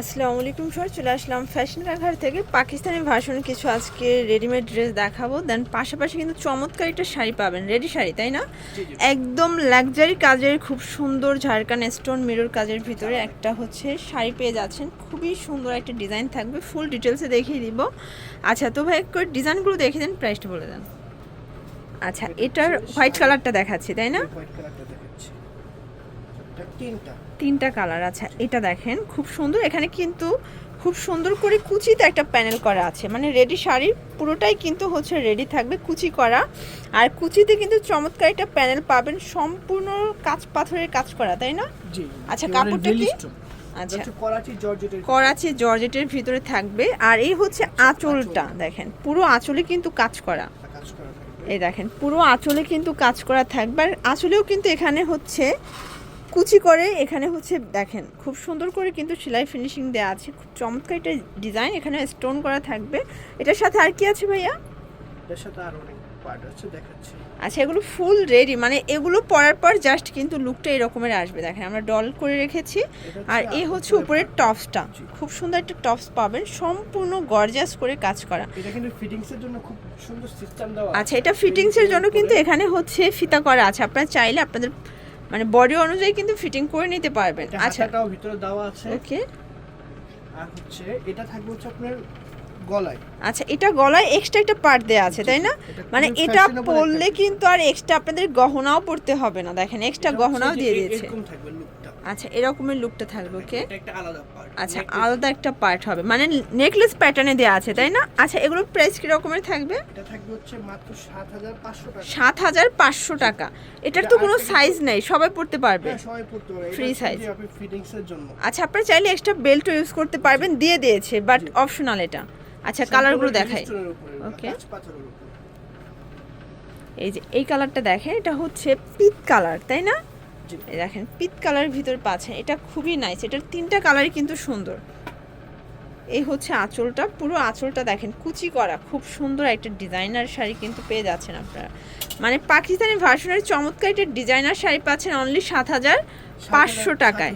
আসসালামু আলাইকুম স্যার চলে আসলাম ফ্যাশন ঘাট থেকে। পাকিস্তানি ভার্সন কিছু আজকে রেডিমেড ড্রেস দেখাবো। দেন পাশাপাশি কিন্তু চমৎকার একটা শাড়ি পাবেন রেডি শাড়ি তাই না? একদম লাক্সারি কাজের খুব সুন্দর ঝাড়খান স্টোন মিরর কাজের ভিতরে একটা হচ্ছে শাড়ি পেয়ে যাচ্ছেন। খুবই সুন্দর একটা ডিজাইন থাকবে ফুল ডিটেলসে দেখিয়ে দিব। আচ্ছা তো ভাই একটু ডিজাইনগুলো দেখে দেন প্রাইসটা বলে দেন। আচ্ছা এটার হোয়াইট কালারটা দেখাচ্ছি তাই না হোয়াইট কালারটা দেখাচ্ছি এটা তিনটা। তিনটা কালার আচ্ছা এটা দেখেন খুব সুন্দর। এখানে কিন্তু খুব সুন্দর করে কুচিতে একটা প্যানেল করা আছে। মানে রেডি শাড়ি পুরোটাই কিন্তু হচ্ছে রেডি থাকবে কুচি করা। আর কুচিতে কিন্তু চমৎকার একটা প্যানেল পাবেন সম্পূর্ণ কাঁচ পাথরের কাজ করা তাই না? আচ্ছা, কাপড়টা কি? আচ্ছা। আচ্ছা করাচি জর্জেটের ভিতরে। থাকবে। আর এই হচ্ছে আঁচলটা দেখেন। পুরো আঁচলে কিন্তু কাজ করা। এই দেখেন পুরো আঁচলে কিন্তু কাজ করা থাকবে। আর আঁচলেও কিন্তু এখানে হচ্ছে কুচি করে এখানে হচ্ছে দেখেন খুব সুন্দর করে কিন্তু সেলাই ফিনিশিং দেওয়া আছে। খুব চমৎকার একটা ডিজাইন এখানে স্টোন করা থাকবে। এটার সাথে আর কি আছে ভাইয়া? এর সাথে আর অনেক পার্ট আছে দেখাচ্ছি। আচ্ছা এগুলো ফুল রেডি মানে এগুলো পরার পর জাস্ট কিন্তু লুকটা এরকমের আসবে। দেখেন আমরা ডল করে রেখেছি। আর এ হচ্ছে উপরের টপসটা খুব সুন্দর একটা টপস পাবেন সম্পূর্ণ গর্জাস করে কাজ করা। এটা কিন্তু ফিটিংস এর জন্য খুব সুন্দর সিস্টেম দেওয়া আচ্ছা এটা ফিটিংসের জন্য কিন্তু এখানে হচ্ছে ফিতা করা আছে। আপনারা চাইলে আপনাদের মানে বডি অনুযায়ী কিন্তু ফিটিং করে নিতে পারবেন। আচ্ছা। এটাও ভিতরে দেওয়া আছে। ওকে আর হচ্ছে এটা থাকবে হচ্ছে আপনার গলায়। আচ্ছা এটা গলায় এক্সট্রা একটা পার্ট দেওয়া আছে তাই না? মানে এটা পরলে কিন্তু আর এক্সট্রা আপনাদের গহনাও পড়তে হবে না দেখেন এক্সট্রা গহনাও দিয়ে দিয়েছে। আচ্ছা এরকমের লুকটা থাকবে ওকে এটা একটা আলাদা আচ্ছা আলাদা একটা পার্ট হবে। মানে নেকলেস প্যাটার্নে দেওয়া আছে তাই না? আচ্ছা এগুলোর প্রাইস কি রকমের থাকবে? এটা থাকবে হচ্ছে মাত্র 7500 টাকা। সাত হাজার পাঁচশো টাকা। এটার তো কোনো সাইজ নেই সবাই পড়তে পারবে। হ্যাঁ সবাই পড়তে পারে এটা Free হচ্ছে আপনি ফিটিংস এর জন্য। আচ্ছা আপনারা চাইলে এক্সট্রা বেল্টও ইউজ করতে পারবেন দিয়ে দিয়েছে বাট অপশনাল এটা। আচ্ছা কালারগুলো দেখাই। উপরে। এই যে এই কালারটা দেখেন এটা হচ্ছে পিত কালার তাই না? দেখেন পিত কালার ভিতর পাচ্ছেন। এটা খুবই নাইস এটার তিনটা কালারই কিন্তু সুন্দর। এই হচ্ছে আঁচলটা। পুরো আঁচলটা দেখেন কুচি করা। খুব সুন্দর একটা ডিজাইনার শাড়ি কিন্তু পেয়ে যাচ্ছেন আপনারা। মানে পাকিস্তানি ভার্সনের চমৎকার একটা ডিজাইনার শাড়ি পাচ্ছেন অনলি সাত হাজার পাঁচশো টাকায়।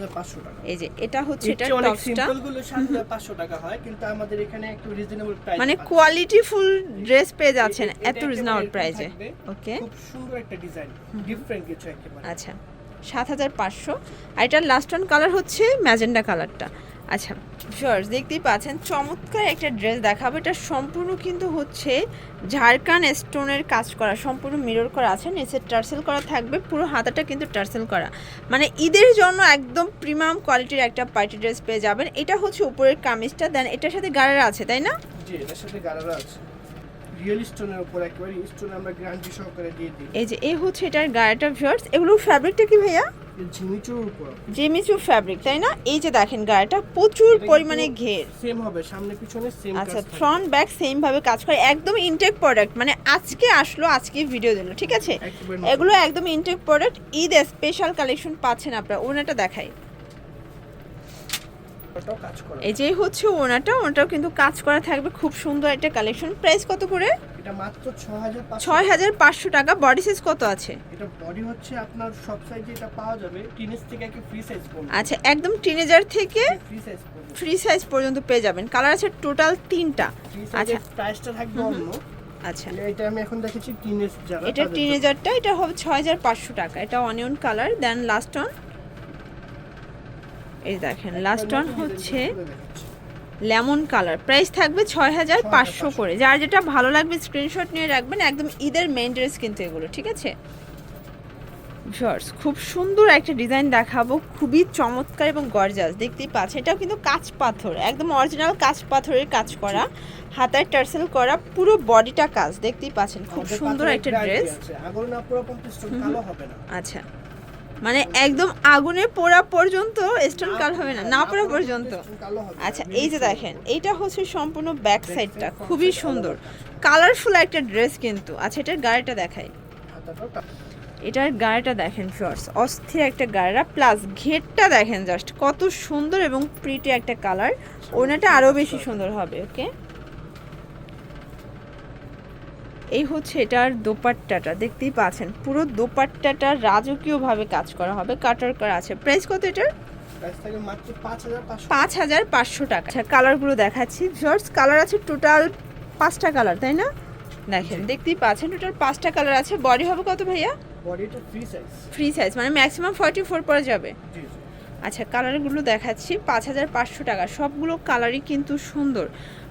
এই যে এটা হচ্ছে এটা টপসটা সিম্পলগুলো 7500 টাকা হয় কিন্তু আমাদের এখানে একটু রিজনেবল প্রাইস মানে কোয়ালিটি ফুল ড্রেস পেয়ে যাচ্ছেন এত রিজনেবল প্রাইসে ওকে খুব সুন্দর একটা ডিজাইন ডিফারেন্ট কিছু আচ্ছা। সাত হাজার পাঁচশো। আর এটার লাস্ট ওয়ান কালার হচ্ছে ম্যাজেন্ডা কালারটা আচ্ছা ভিউয়ার্স দেখতেই পাচ্ছেন, চমৎকার একটা ড্রেস দেখাবো। এটা সম্পূর্ণ কিন্তু হচ্ছে ঝাড়খান স্টোনের কাজ করা, সম্পূর্ণ মিরর করা আছে। নিচে টার্সেল করা থাকবে, পুরো হাতাটা কিন্তু টার্সেল করা। মানে ঈদের জন্য একদম প্রিমিয়াম কোয়ালিটির একটা পার্টি ড্রেস পেয়ে যাবেন। এটা হচ্ছে উপরের কামিজটা, দেন এটার সাথে গাড়ারা আছে, তাই না? জি, এটার সাথে গারারা আছে। রিয়েল স্টোনের উপর একেবারে স্টোন আমরা গ্যারান্টি সহকারে দিয়ে দিই। এই যে এই হচ্ছে এটার গাড়াটা ভিউয়ার্স এগুলো ফ্যাব্রিকটা কি ভাইয়া? ঝিমিচুর উপর। জেমিচু ফ্যাব্রিক তাই না? এই যে দেখেন গাড়িটা প্রচুর পরিমাণে ঘের। সেম হবে সামনে পিছনে সেম আচ্ছা ফ্রন্ট ব্যাক সেম ভাবে কাজ করে একদম ইনটেক প্রোডাক্ট মানে আজকে আসলো আজকে ভিডিও দিল ঠিক আছে? এগুলো একদম intact product Eid special collection পাচ্ছেন আপনারা ওনাটা করে এই যে হচ্ছে ওনাটা ওনাটাও কিন্তু কাজ করা থাকবে। খুব সুন্দর একটা কালেকশন প্রাইস কত করে? এটা মাত্র 6500 ছয় হাজার পাঁচশো টাকা। বডি সাইজ কত আছে? এটা বডি হচ্ছে আপনার সব সাইজে এটা পাওয়া যাবে টিনেজ থেকে কি ফ্রি সাইজ আচ্ছা একদম টিনেজার থেকে ফ্রি সাইজ পড়বে ফ্রি সাইজ পর্যন্ত পেয়ে যাবেন। কালার আছে টোটাল তিনটা। আচ্ছা। প্রাইসটা থাকবে অন্য। আচ্ছা। এটা আমি এখন দেখেছি টিনেজ যারা এটা টিনেজারটা এটা হবে ছয় হাজার পাঁচশো টাকা। এটা onion colour then last one এই দেখেন লাস্ট অন হচ্ছে লেমন কালার প্রাইস থাকবে ছয় হাজার পাঁচশো করে। যার যেটা ভালো লাগবে স্ক্রিনশট নিয়ে রাখবেন একদম ঈদের মেন ড্রেস কিন্তু এগুলো ঠিক আছে? শর্টস খুব সুন্দর একটা ডিজাইন দেখাবো খুবই চমৎকার এবং গর্জাস দেখতেই পাচ্ছেন। এটাও কিন্তু কাঁচ পাথর একদম অরিজিনাল কাঁচ পাথরের কাজ করা হাতায় টার্সেল করা পুরো বডিটা কাজ দেখতেই পাচ্ছেন। খুব সুন্দর একটা ড্রেস আচ্ছা। মানে একদম আগুনে পোড়া পর্যন্ত স্টোন কাল হবে না না পোড়া পর্যন্ত। আচ্ছা এই যে দেখেন, এইটা হচ্ছে সম্পূর্ণ ব্যাক সাইডটা খুবই সুন্দর। কালারফুল একটা ড্রেস কিন্তু। আচ্ছা এটার গাড়িটা দেখাই। এটার গাড়িটা দেখেন শর্টস অস্থির একটা গাড়িটা প্লাস ঘেরটা দেখেন জাস্ট কত সুন্দর এবং প্রিটি একটা কালার ওনাটা আরও বেশি সুন্দর হবে ওকে এই হচ্ছে এটার দোপাট্টাটা দেখতেই পাচ্ছেন। পুরো দোপাট্টাটা রাজকীয়ভাবে কাজ করা হবে কাটার করা আছে। প্রাইস কত এটার? পাঁচ হাজার পাঁচশো। টাকা। আচ্ছা কালারগুলো দেখাচ্ছি। জর্জ কালার আছে টোটাল পাঁচটা কালার তাই না? দেখেন দেখতেই পাচ্ছেন টোটাল পাঁচটা কালার আছে। বডি হবে কত ভাইয়া? বডিটা ফ্রি সাইজ ফ্রি সাইজ মানে ম্যাক্সিমাম ফর্টি ফোর পরে যাবে। আচ্ছা কালারগুলো দেখাচ্ছি পাঁচ হাজার পাঁচশো টাকা। সবগুলো কালারই কিন্তু সুন্দর।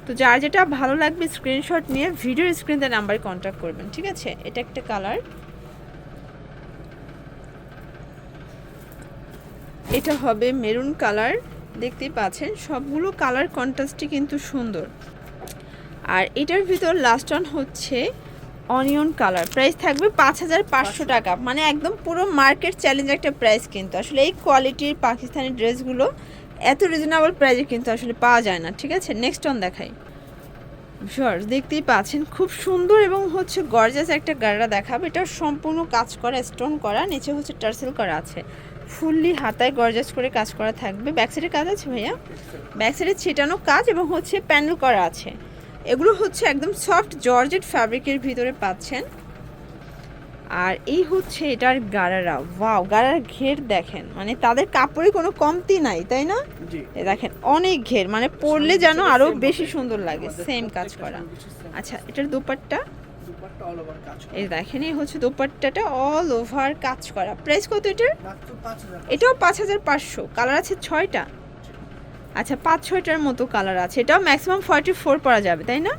তো যার যেটা ভালো লাগবে স্ক্রিনশট নিয়ে ভিডিও স্ক্রিনতে নাম্বারে কন্ট্যাক্ট করবেন ঠিক আছে? এটা একটা কালার এটা হবে মেরুন কালার দেখতেই পাচ্ছেন? সবগুলো কালার কন্ট্রাস্টই কিন্তু সুন্দর। আর এটার ভিতর লাস্ট অন হচ্ছে অনিয়ন কালার প্রাইস থাকবে পাঁচ হাজার পাঁচশো টাকা। মানে একদম পুরো মার্কেট চ্যালেঞ্জ একটা প্রাইস কিন্তু। আসলে এই কোয়ালিটির পাকিস্তানি ড্রেসগুলো এত রিজনেবল প্রাইসে কিন্তু আসলে পাওয়া যায় না, ঠিক আছে? নেক্সট অন দেখাই। শর্ট দেখতেই পাচ্ছেন, খুব সুন্দর এবং হচ্ছে গর্জাস একটা গাড়া দেখাবে। এটা সম্পূর্ণ কাজ করা স্টোন করা, নিচে হচ্ছে টার্সেল করা আছে। ফুললি হাতায় গর্জাস করে কাজ করা থাকবে। ব্যাক সাইডে কাজ আছে ভাইয়া? ব্যাক সাইডে ছিটানো কাজ এবং হচ্ছে প্যানেল করা আছে। এগুলো হচ্ছে একদম সফট জর্জেট ফ্যাব্রিকের ভিতরে পাচ্ছেন। আর এই হচ্ছে এটার গাড়ারা ওয়াও গাড়ার ঘের দেখেন। মানে তাদের কাপড়ে কোনো কমতি নাই তাই না? এ দেখেন অনেক ঘের। মানে পরলে যেন আরও বেশি সুন্দর লাগে সেম কাজ করা। আচ্ছা এটার দুপাট্টা? এই দেখেন এই হচ্ছে দুপাট্টাটা অল ওভার কাজ করা। প্রাইস কত এটার? এটাও পাঁচ হাজার পাঁচশো। কালার আছে ছয়টা? আচ্ছা পাঁচ ছয়টার মতো কালার আছে। এটাও ম্যাক্সিমাম ফর্টি ফোর পরা যাবে তাই না?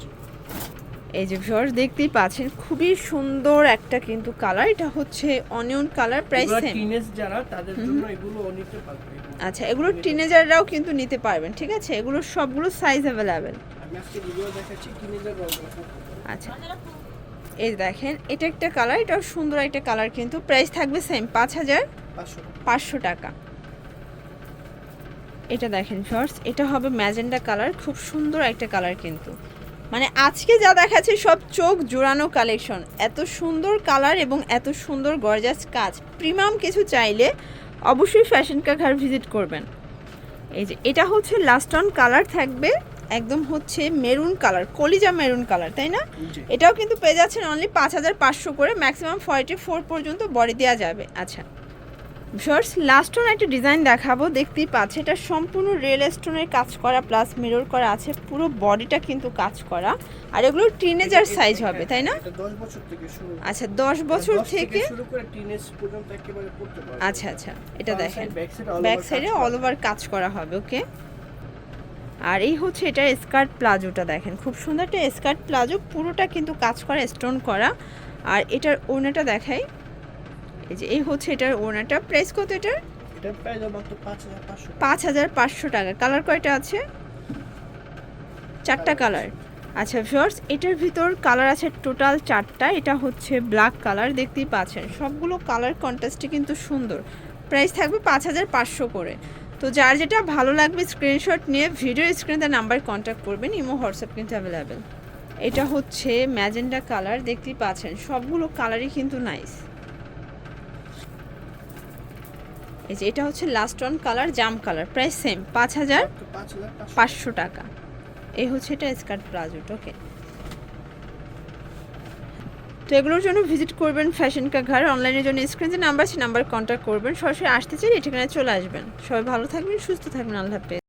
এই যে ভিউয়ার্স দেখতেই পাচ্ছেন খুবই সুন্দর একটা কিন্তু কালার। এটা হচ্ছে onion colour price same teenage যারা তাদের জন্য এগুলো নিতে পারবে আচ্ছা এগুলো টিনেজাররাও কিন্তু নিতে পারবেন ঠিক আছে? এগুলো সবগুলো সাইজ অ্যাভেলেবেল আমি আজকে ভিডিও দেখাচ্ছি টিনেজার আচ্ছা। এই দেখেন এটা একটা কালার এটাও সুন্দর একটা কালার কিন্তু। প্রাইস থাকবে সেম পাঁচ হাজার পাঁচশো টাকা। এটা দেখেন শর্টস এটা হবে ম্যাজেন্ডা কালার খুব সুন্দর একটা কালার কিন্তু। মানে আজকে যা দেখাচ্ছে সব চোখ জোড়ানো কালেকশন এত সুন্দর কালার এবং এত সুন্দর গর্জাস কাজ। প্রিমিয়াম কিছু চাইলে অবশ্যই ফ্যাশন কা ঘর ভিজিট করবেন। এই যে এটা হচ্ছে লাস্ট অন কালার থাকবে। একদম হচ্ছে মেরুন কালার কলিজা মেরুন কালার তাই না? এটাও কিন্তু পেয়ে যাচ্ছেন অনলি পাঁচ হাজার পাঁচশো করে ম্যাক্সিমাম ফর্টি ফোর পর্যন্ত বডি দেওয়া যাবে। আচ্ছা শর্টস লাস্ট ওন একটা ডিজাইন দেখাবো দেখতেই পাচ্ছে এটা সম্পূর্ণ রিয়েল স্টোনের কাজ করা প্লাস মিরর করা আছে পুরো বডিটা কিন্তু কাজ করা আর এগুলো টিনেজার সাইজ হবে তাই না? এটা 10 বছর থেকে শুরু। আচ্ছা দশ বছর থেকে পারবে। আচ্ছা আচ্ছা এটা দেখেন। ব্যাক সাইডে অল ওভার কাজ করা। হবে ওকে আর এই হচ্ছে এটা স্কার্ট প্লাজোটা দেখেন খুব সুন্দর একটা স্কার্ট প্লাজো পুরোটা কিন্তু কাজ করা স্টোন করা। আর এটার ওড়নাটা দেখাই। এই যে এই হচ্ছে এটার ওড়নাটা। প্রাইস কত এটার? এটা প্রাইস মাত্র 5500 পাঁচ হাজার পাঁচশো টাকা। কালার কয়টা আছে? চারটা কালার আচ্ছা ভিউয়ার্স এটার ভিতর কালার আছে টোটাল চারটা। এটা হচ্ছে ব্ল্যাক কালার দেখতেই পাচ্ছেন। সবগুলো কালার কন্ট্রাস্টই কিন্তু সুন্দর। প্রাইস থাকবে পাঁচ হাজার পাঁচশো করে। তো যার যেটা ভালো লাগবে স্ক্রিনশট নিয়ে ভিডিও স্ক্রিনে নাম্বার কন্ট্যাক্ট করবেন। ইমো হোয়াটসঅ্যাপ কিন্তু অ্যাভেলেবেল এটা হচ্ছে ম্যাজেন্ডা কালার দেখতেই পাচ্ছেন। সবগুলো কালারই কিন্তু নাইস এই যে এটা হচ্ছে লাস্ট ওয়ান কালার জাম কালার প্রাইস সেম পাঁচ হাজার 5500 পাঁচশো টাকা। এই হচ্ছে এটা স্কার্ট প্লাজোটা ওকে তো এগুলোর জন্য ভিজিট করবেন ফ্যাশন কা ঘর অনলাইনের জন্য স্ক্রিন যে নাম্বার আছে নাম্বার কন্ট্যাক্ট করবেন। সরাসরি আসতে চাই ঠিকানায় চলে আসবেন। সবাই ভালো থাকবেন, সুস্থ থাকবেন, আল্লাহ হাফেজ।